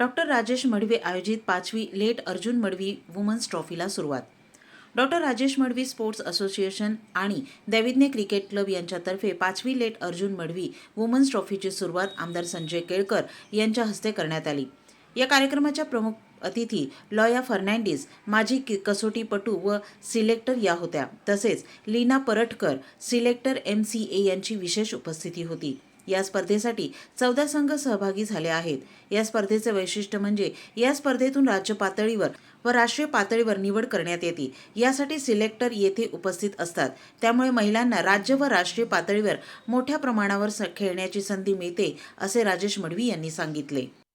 Doctor Rajesh Madavi आयोजित पाचवी late Arjun Madavi women's ट्रॉफीला सुरुवात. Doctor Rajesh Madavi sports association आणि दैविज्ञ क्रिकेट क्लब यांच्यातर्फे पाचवी लेट अर्जुन मडवी वुमन्स ट्रॉफीची सुरुवात आमदार संजय केळकर यांच्या हस्ते करण्यात आली. या कार्यक्रमाच्या प्रमुख अतिथी लॉया फर्नांडिस माजी कसोटीपटू व सिलेक्टर या होत्या. तसेच Leena Paratkar selector M C A यांची विशेष उपस्थिती होती. या स्पर्धेसाठी चौदा संघ सहभागी झाले आहेत. या स्पर्धेचे वैशिष्ट्य म्हणजे या स्पर्धेतून राज्य पातळीवर व राष्ट्रीय पातळीवर निवड करण्यात येते. यासाठी सिलेक्टर येथे उपस्थित असतात. त्यामुळे महिलांना राज्य व राष्ट्रीय पातळीवर मोठ्या प्रमाणावर स- खेळण्याची संधी मिळते असे राजेश मडवी यांनी सांगितले.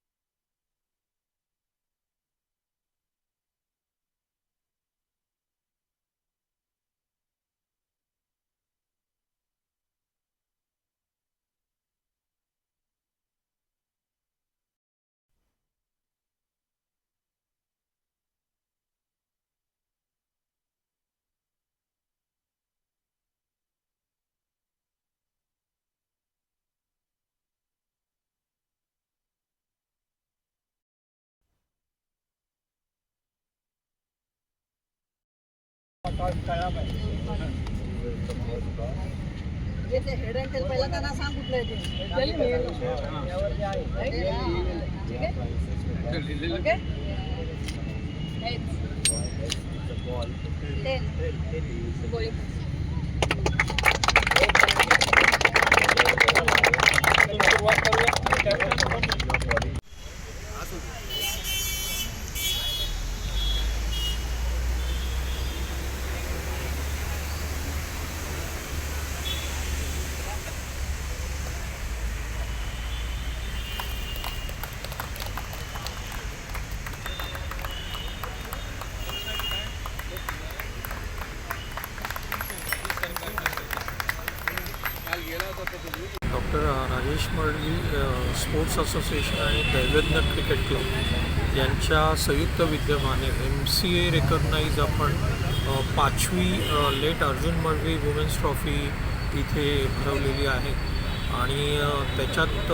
जे ते हेड अँड टेल पहिला त्यांना सांग कुठलं आहे ते. ठीक आहे okay doctor Rajesh Mardi sports association आणि दैवज्ञ क्रिकेट क्लब यांच्या संयुक्त विद्यमाने एम सी ए रेकग्नाईज आपण पाचवी late Arjun Malvi women's trophy इथे भरवलेली आहे. आणि त्याच्यात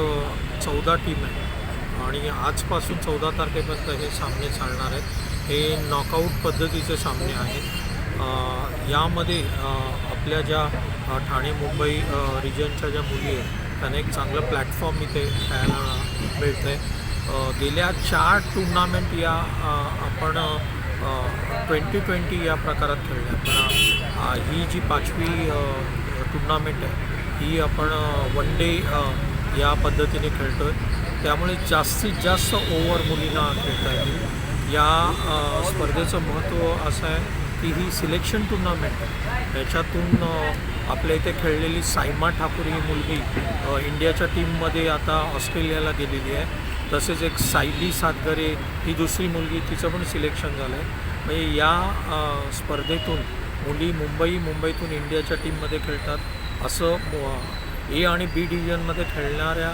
चौदा टीम आहे आणि आजपासून चौदा तारखेपर्यंत हे सामने चालणार आहेत. हे नॉकआउट पद्धतीचे सामने आहेत. यामध्ये आपल्या ज्या ठाणे मुंबई रिजनच्या ज्या मुली आहेत त्यांना एक चांगलं प्लॅटफॉर्म इथे खेळायला मिळतं आहे गेल्या चार टुर्नामेंट या आपण ट्वेंटी ट्वेंटी या प्रकारात खेळल्या. पण ही जी पाचवी टुर्नामेंट आहे ही आपण वन डे या पद्धतीने खेळतो आहे त्यामुळे जास्तीत जास्त ओव्हर मुलींना खेळता येईल. या स्पर्धेचं महत्त्व असं आहे की ही सिलेक्शन टुर्नामेंट आहे. याच्यातून आपल्या इथे खेळलेली सायमा ठाकूर ही मुलगी इंडियाच्या टीममध्ये आता ऑस्ट्रेलियाला गेलेली आहे. तसेच एक सायली सातगरे ही दुसरी मुलगी तिचं पण सिलेक्शन झालं आहे म्हणजे या स्पर्धेतून मुली मुंबई मुंबईतून इंडियाच्या टीममध्ये खेळतात. असं ए आणि बी डिव्हिजनमध्ये खेळणाऱ्या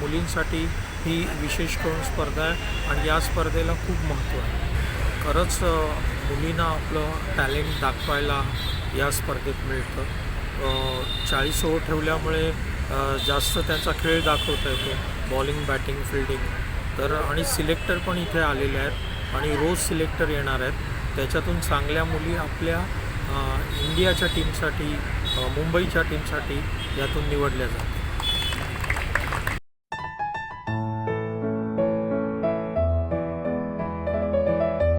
मुलींसाठी ही विशेष करून स्पर्धा आहे. आणि या स्पर्धेला खूप महत्त्व आहे. खरंच मुलींना आपलं टॅलेंट दाखवायला या स्पर्धेत मिळतं. चाळीस ओव्हर ठेवल्यामुळे जास्त त्यांचा खेळ दाखवता येतो. Bowling batting fielding. तर आणि सिलेक्टर पण इथे आलेले आहेत आणि रोज सिलेक्टर येणार आहेत. त्याच्यातून चांगल्या मुली आपल्या इंडियाच्या टीमसाठी मुंबईच्या टीमसाठी यातून निवडल्या जातात.